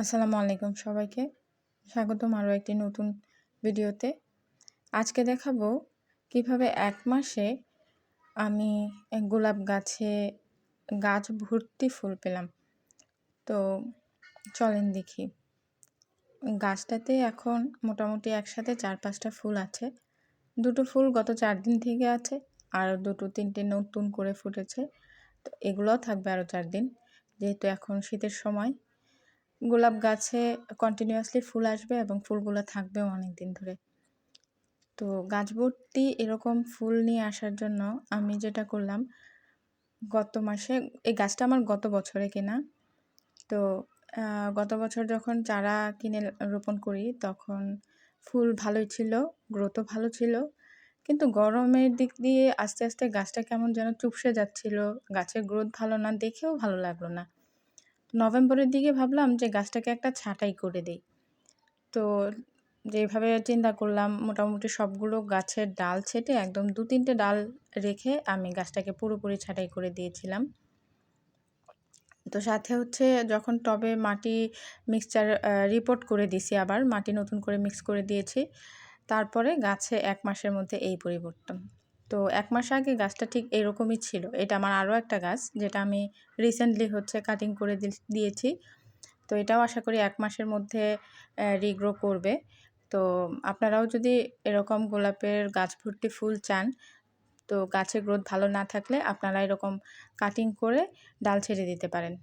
আসসালামু আলাইকুম সবাইকে। স্বাগতম আরও একটি নতুন ভিডিওতে। আজকে দেখাবো কীভাবে এক মাসে আমি গোলাপ গাছে গাছ ভর্তি ফুল পেলাম। তো চলেন দেখি। গাছটাতে এখন মোটামুটি একসাথে চার পাঁচটা ফুল আছে। দুটো ফুল গত চার দিন থেকে আছে আর দুটো তিনটে নতুন করে ফুটেছে। তো এগুলোও থাকবে আরও চার দিন। যেহেতু এখন শীতের সময় গোলাপ গাছে কন্টিনিউয়াসলি ফুল আসবে এবং ফুলগুলো থাকবেও অনেক দিন ধরে। তো গাছ ভর্তি এরকম ফুল নিয়ে আসার জন্য আমি যেটা করলাম, গত মাসে, এই গাছটা আমার গত বছরে কেনা। তো গত বছর যখন চারা কিনে রোপণ করি তখন ফুল ভালোই ছিল গ্রোথও ভালো ছিল। কিন্তু গরমের দিক দিয়ে আস্তে আস্তে গাছটা কেমন যেন চুপসে যাচ্ছিল, গাছের গ্রোথ ভালো না, দেখেও ভালো লাগল না। নভেম্বরের দিকে ভাবলাম যে গাছটাকে একটা ছাঁটাই করে দিই। তো যেভাবে চিন্তা করলাম, মোটামুটি সবগুলো গাছের ডাল ছেটে একদম দু তিনটে ডাল রেখে আমি গাছটাকে পুরোপুরি ছাঁটাই করে দিয়েছিলাম। তো সাথে হচ্ছে যখন টবে মাটি মিক্সচার রিপোর্ট করে দিছি আবার, মাটি নতুন করে মিক্স করে দিয়েছি, তারপরে গাছে এক মাসের মধ্যে এই পরিবর্তন। তো এক মাস আগে গাছটা ঠিক এরকমই ছিল। এটা আমার আরও একটা গাছ, যেটা আমি রিসেন্টলি হচ্ছে কাটিং করে দিয়েছি। তো এটাও আশা করি এক মাসের মধ্যে রিগ্রো করবে। তো আপনারাও যদি এরকম গোলাপের গাছ ভর্তি ফুল চান, তো গাছের গ্রোথ ভালো না থাকলে আপনারা এরকম কাটিং করে ডাল ছেড়ে দিতে পারেন।